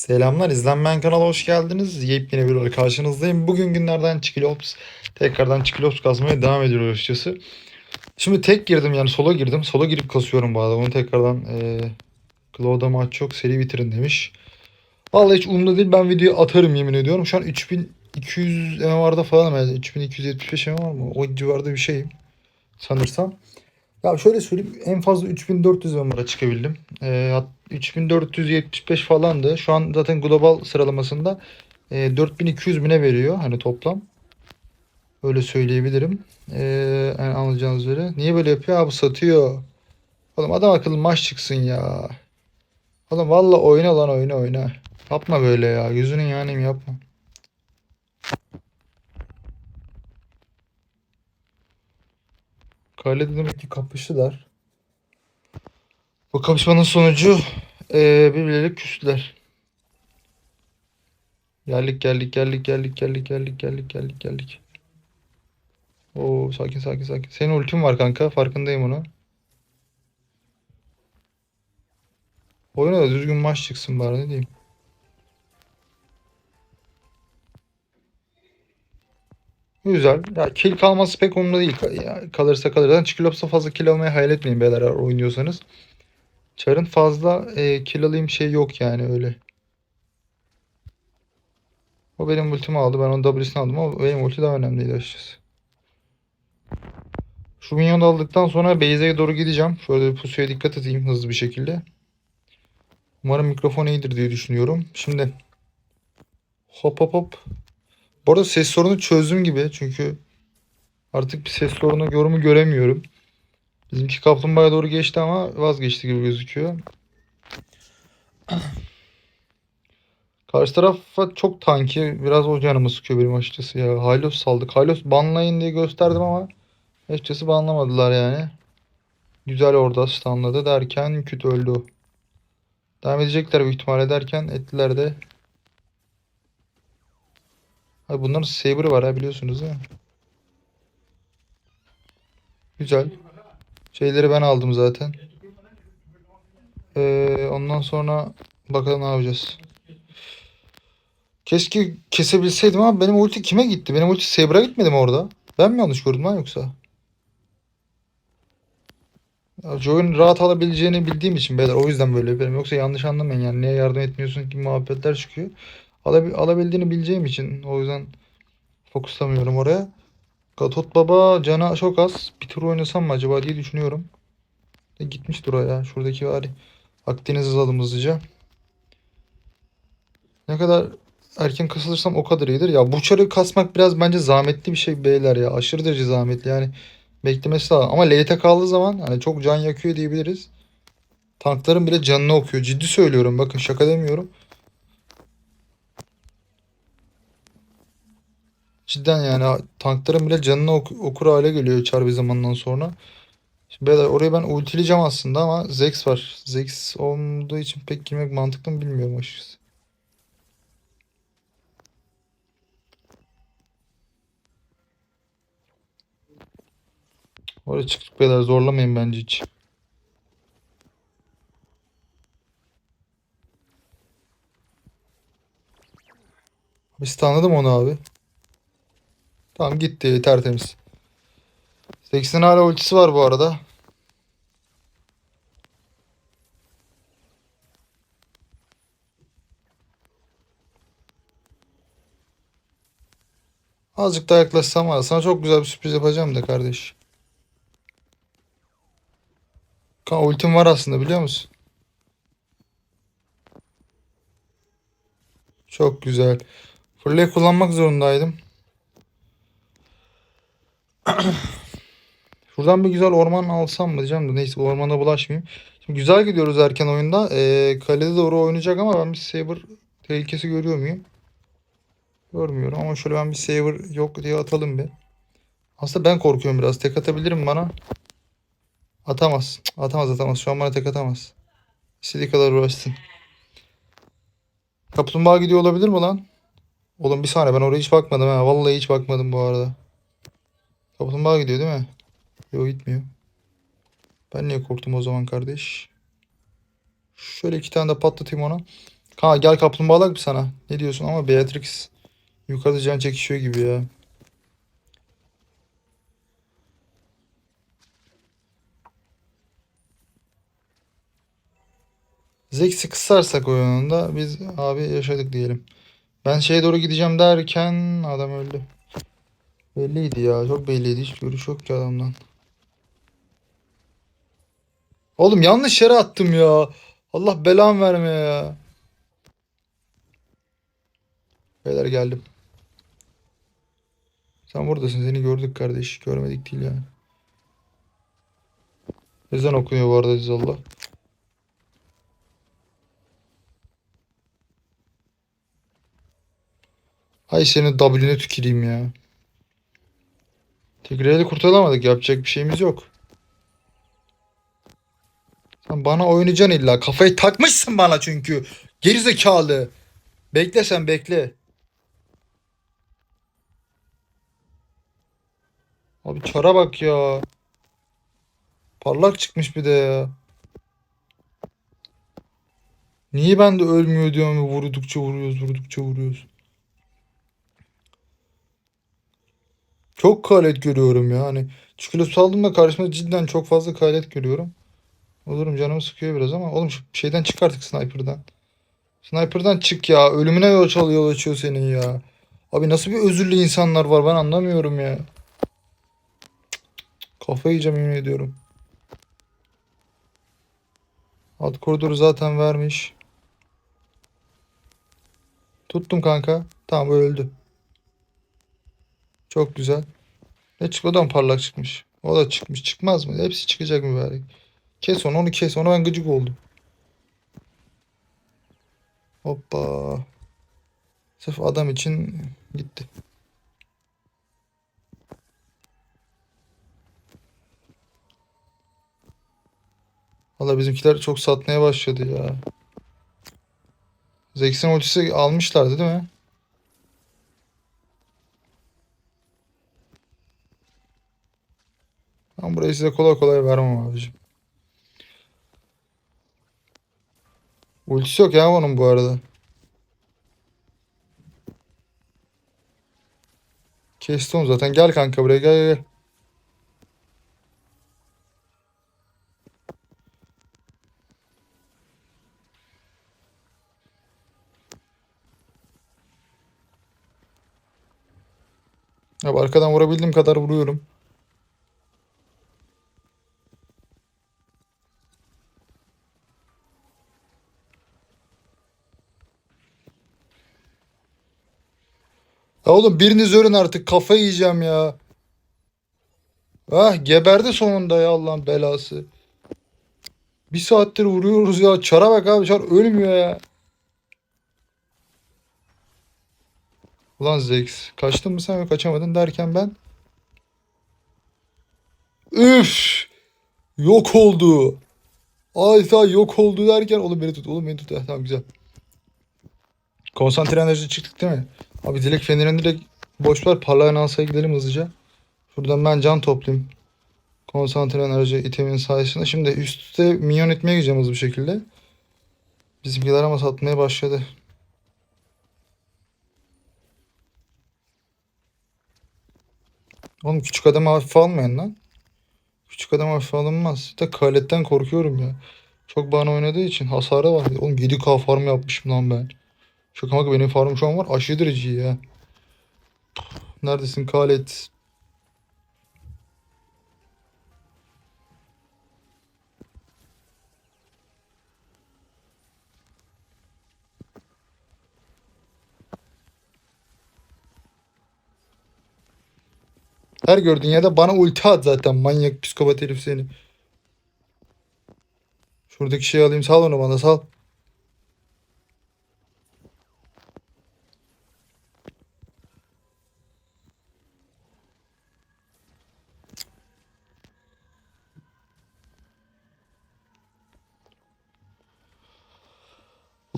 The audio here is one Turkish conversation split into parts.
Selamlar izlenmeyen kanala hoş geldiniz. Yepyeni bir videoyla karşınızdayım. Bugün günlerden Çikilops. Tekrardan Çikilops kasmaya devam ediyoruz açıkçası. Şimdi tek girdim yani sola girdim. Sola girip kasıyorum bu arada. Onu tekrardan eee Claude'a maç yok seri bitirin demiş. Vallahi hiç umurumda değil ben videoyu atarım yemin ediyorum. Şu an 3200 MMR'da falan yani 3275 MMR mı? O civarda bir şeyim sanırsam. Ya şöyle söyleyeyim en fazla 3400 MMR'a çıkabildim. Ee, hat- 3475 falandı. Şu an zaten global sıralamasında e, 4200 bine veriyor hani toplam. Öyle söyleyebilirim. Ee, yani anlayacağınız üzere. Niye böyle yapıyor? Abi satıyor. Oğlum adam akıllı maç çıksın ya. Oğlum valla oyna lan oyna oyna. Yapma böyle ya. Gözünün yanayım yapma. Kalede demek ki kapıştılar. Bu kapışmanın sonucu eee birbirleriyle küstüler. Geldik geldik geldik geldik geldik geldik geldik geldik geldik. Oo sakin sakin sakin. Senin ultin var kanka farkındayım onu. Oyuna da düzgün maç çıksın bari ne diyeyim. Güzel. Ya kill kalması pek umurumda değil. Ya, kalırsa kalır. Zaten Çikilops'a fazla kill almayı hayal etmeyin beyler oynuyorsanız. Char'ın fazla e, kill alayım şey yok yani öyle. O benim ultimi aldı. Ben onun W'sini aldım ama benim ulti daha önemliydi açıkçası. Şu minyonu aldıktan sonra base'e doğru gideceğim. Şöyle bir pusuya dikkat edeyim hızlı bir şekilde. Umarım mikrofon iyidir diye düşünüyorum. Şimdi hop hop hop. Bu arada ses sorunu çözdüm gibi. Çünkü artık bir ses sorunu yorumu göremiyorum. Bizimki kaplumbağaya doğru geçti ama vazgeçti gibi gözüküyor. Karşı tarafa çok tanki. Biraz o canımı sıkıyor benim açıkçası ya. Hylos saldık. Hylos banlayın diye gösterdim ama açıkçası banlamadılar yani. Güzel orada stunladı derken küt öldü. Devam edecekler büyük ihtimalle derken ettiler de. Abi bunların saber'ı var ha biliyorsunuz değil mi? Güzel. Şeyleri ben aldım zaten. Ee, ondan sonra bakalım ne yapacağız. Keşke kesebilseydim ama benim ulti kime gitti? Benim ulti Saber'a gitmedi mi orada? Ben mi yanlış gördüm lan yoksa? Ya Joe'nun rahat alabileceğini bildiğim için beyler o yüzden böyle yapıyorum. Yoksa yanlış anlamayın yani niye yardım etmiyorsun ki muhabbetler çıkıyor. Alabil alabildiğini bileceğim için o yüzden fokuslamıyorum oraya. Gatot Baba cana çok az. Bir tur oynasam mı acaba diye düşünüyorum. E, gitmiştir o ya. Şuradaki var. Akdeniz alalım hızlıca. Ne kadar erken kasılırsam o kadar iyidir. Ya bu çarı kasmak biraz bence zahmetli bir şey beyler ya. Aşırı derece zahmetli yani. Beklemesi lazım. Ama late kaldığı zaman hani çok can yakıyor diyebiliriz. Tankların bile canını okuyor. Ciddi söylüyorum. Bakın şaka demiyorum. Cidden yani tankların bile canını ok- okur hale geliyor çar bir zamandan sonra. Şimdi beyler oraya ben ultileyeceğim aslında ama Zex var. Zex olduğu için pek girmek mantıklı mı bilmiyorum açıkçası. Oraya çıktık beyler zorlamayın bence hiç. Biz tanıdım onu abi. Tamam gitti tertemiz. Zex'in hala ultisi var bu arada. Azıcık daha yaklaşsam var. Sana çok güzel bir sürpriz yapacağım da kardeş. Kan ultim var aslında biliyor musun? Çok güzel. Fırlayı kullanmak zorundaydım. Şuradan bir güzel orman alsam mı diyeceğim de neyse ormana bulaşmayayım. Şimdi güzel gidiyoruz erken oyunda. Ee, kalede doğru oynayacak ama ben bir Saber tehlikesi görüyor muyum? Görmüyorum ama şöyle ben bir Saber yok diye atalım bir. Aslında ben korkuyorum biraz. Tek atabilirim bana. Atamaz. Atamaz atamaz. Şu an bana tek atamaz. İstediği kadar uğraşsın. Kaplumbağa gidiyor olabilir mi lan? Oğlum bir saniye ben oraya hiç bakmadım ha. Vallahi hiç bakmadım bu arada. Kaplumbağa gidiyor değil mi? Yok gitmiyor. Ben niye korktum o zaman kardeş? Şöyle iki tane de patlatayım ona. Ha gel kaplumbağalak bir sana. Ne diyorsun ama Beatrix yukarıda can çekişiyor gibi ya. Zex'i kısarsak oyununda biz abi yaşadık diyelim. Ben şeye doğru gideceğim derken adam öldü. Belliydi ya çok belliydi hiç görüş yok ki adamdan. Oğlum yanlış yere attım ya. Allah belamı verme ya. Beyler geldim. Sen buradasın seni gördük kardeş. Görmedik değil yani. Ezan okunuyor bu arada Azizallah. Hay senin W'ne tüküreyim ya. Tigre'yle kurtulamadık. Yapacak bir şeyimiz yok. Sen bana oynayacaksın illa. Kafayı takmışsın bana çünkü. Gerizekalı. Bekle sen bekle. Abi çara bak ya. Parlak çıkmış bir de ya. Niye ben de ölmüyor diyorum vurdukça vuruyoruz, vurdukça vuruyoruz. Çok kalet görüyorum ya. Hani çikolata saldığımda karşımda cidden çok fazla kalet görüyorum. O durum canımı sıkıyor biraz ama oğlum şeyden çık artık sniper'dan. Sniper'dan çık ya. Ölümüne yol açıyor, yol açıyor senin ya. Abi nasıl bir özürlü insanlar var ben anlamıyorum ya. Kafayı yiyeceğim yemin ediyorum. Alt koridoru zaten vermiş. Tuttum kanka. Tamam öldü. Çok güzel. Ne çıktı? O da mı parlak çıkmış? O da çıkmış. Çıkmaz mı? Hepsi çıkacak mübarek. Kes onu, onu kes. Ona ben gıcık oldum. Hoppa. Sırf adam için gitti. Valla bizimkiler çok satmaya başladı ya. Zex'in ultisi almışlardı değil mi? Burayı size kolay kolay vermem abicim. Ultisi yok ya onun bu arada. Kesti onu zaten. Gel kanka buraya gel. gel. Abi arkadan vurabildiğim kadar vuruyorum. Ya oğlum biriniz ölün artık kafayı yiyeceğim ya. Ah geberdi sonunda ya Allah'ın belası. Bir saattir vuruyoruz ya. Çara bak abi çar ölmüyor ya. Ulan Zex kaçtın mı sen yok kaçamadın derken ben. Üf! Yok oldu. Adeta yok oldu derken oğlum beni tut oğlum beni tut. Eh, tamam güzel. Konsantre enerji çıktık değil mi? Abi dilek fenerini direkt boş parlayan alsaya gidelim hızlıca. Şuradan ben can toplayayım. Konsantre enerji itemin sayesinde. Şimdi üstte minyon etmeye gideceğim hızlı bir şekilde. Bizimkiler ama satmaya başladı. Oğlum küçük adamı hafife almayın lan. Küçük adam hafife alınmaz. Bir de kaletten korkuyorum ya. Çok bana oynadığı için hasarı var. Oğlum 7k farm yapmışım lan ben. Şaka maka benim farmım şu an var. Aşırı derece ya. Neredesin Kalet? Her gördüğün yerde bana ulti at zaten manyak psikopat herif seni. Şuradaki şeyi alayım sal onu bana sal.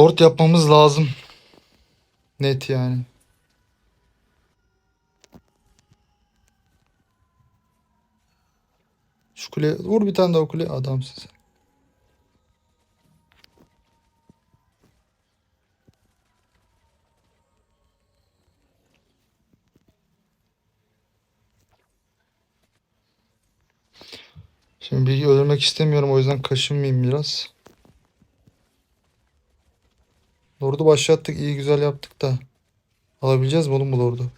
Lord yapmamız lazım. Net yani. Şu kule vur bir tane daha kule adamsın sen. Şimdi bilgi öldürmek istemiyorum o yüzden kaşınmayayım biraz. Lord'u başlattık iyi güzel yaptık da. Alabileceğiz mi oğlum bu Lord'u?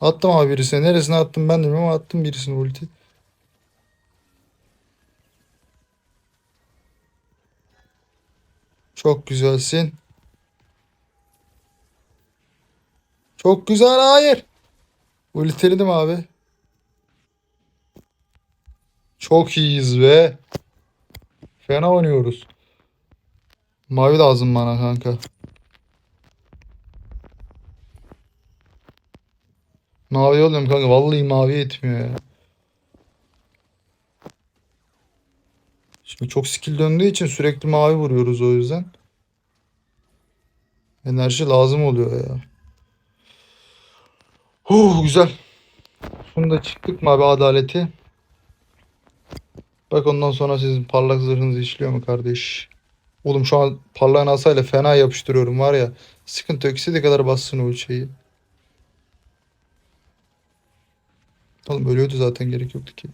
Attım abi birisine. Neresine attım ben de bilmiyorum ama attım birisine ulti. Çok güzelsin. Çok güzel hayır. Ultiledim abi. Çok iyiyiz be. Fena oynuyoruz. Mavi lazım bana kanka. Mavi alıyorum kanka. Vallahi mavi etmiyor ya. Şimdi çok skill döndüğü için sürekli mavi vuruyoruz o yüzden. Enerji lazım oluyor ya. Huh, güzel. Sonunda çıktık mı abi adaleti? Bak ondan sonra sizin parlak zırhınız işliyor mu kardeş? Oğlum şu an parlağın asayla fena yapıştırıyorum var ya. Sıkıntı yok. İstediği kadar bassın o şeyi. Oğlum ölüyordu zaten gerek yoktu ki.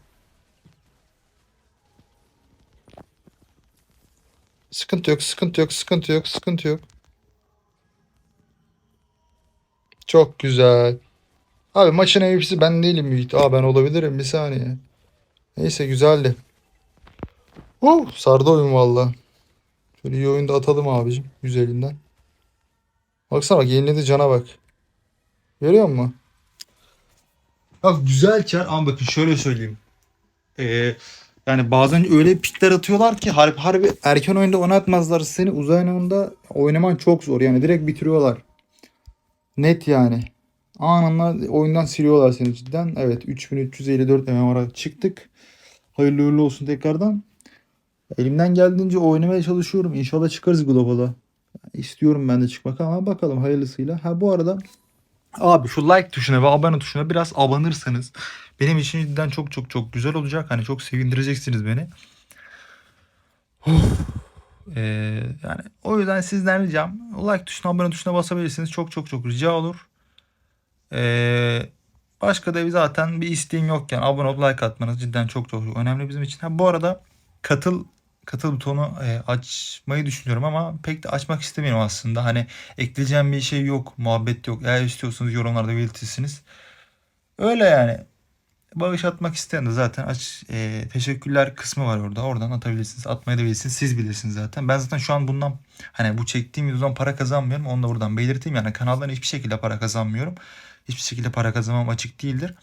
Sıkıntı yok, sıkıntı yok, sıkıntı yok, sıkıntı yok. Çok güzel. Abi maçın MVP'si ben değilim büyük. Aa ben olabilirim bir saniye. Neyse güzeldi. Uh, sardı oyun valla. Şöyle iyi oyunda atalım abicim. Güzelinden. Baksana bak yeniledi cana bak. Görüyor musun? Bak güzel çar ama bakın şöyle söyleyeyim. Ee, yani bazen öyle pikler atıyorlar ki harbi harbi erken oyunda oynatmazlar seni uzay oyununda oynaman çok zor yani direkt bitiriyorlar. Net yani. Anında oyundan siliyorlar seni cidden. Evet 3354 MMR'a çıktık. Hayırlı uğurlu olsun tekrardan. Elimden geldiğince oynamaya çalışıyorum. İnşallah çıkarız global'a. İstiyorum ben de çıkmak ama bakalım hayırlısıyla. Ha bu arada abi şu like tuşuna ve abone tuşuna biraz abanırsanız benim için cidden çok çok çok güzel olacak. Hani çok sevindireceksiniz beni. Ee, yani o yüzden sizden ricam like tuşuna abone tuşuna basabilirsiniz. Çok çok çok rica olur. Ee, başka da bir zaten bir isteğim yokken abone olup like atmanız cidden çok çok önemli bizim için. Ha, bu arada katıl katıl butonu e, açmayı düşünüyorum ama pek de açmak istemiyorum aslında. Hani ekleyeceğim bir şey yok, muhabbet yok. Eğer istiyorsanız yorumlarda belirtirsiniz. Öyle yani. Bağış atmak isteyen de zaten aç e, teşekkürler kısmı var orada. Oradan atabilirsiniz. Atmayı da bilirsiniz. Siz bilirsiniz zaten. Ben zaten şu an bundan hani bu çektiğim videodan para kazanmıyorum. Onu da buradan belirteyim. Yani kanaldan hiçbir şekilde para kazanmıyorum. Hiçbir şekilde para kazanmam açık değildir.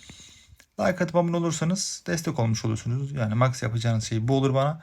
Like atıp abone olursanız destek olmuş olursunuz. Yani max yapacağınız şey bu olur bana.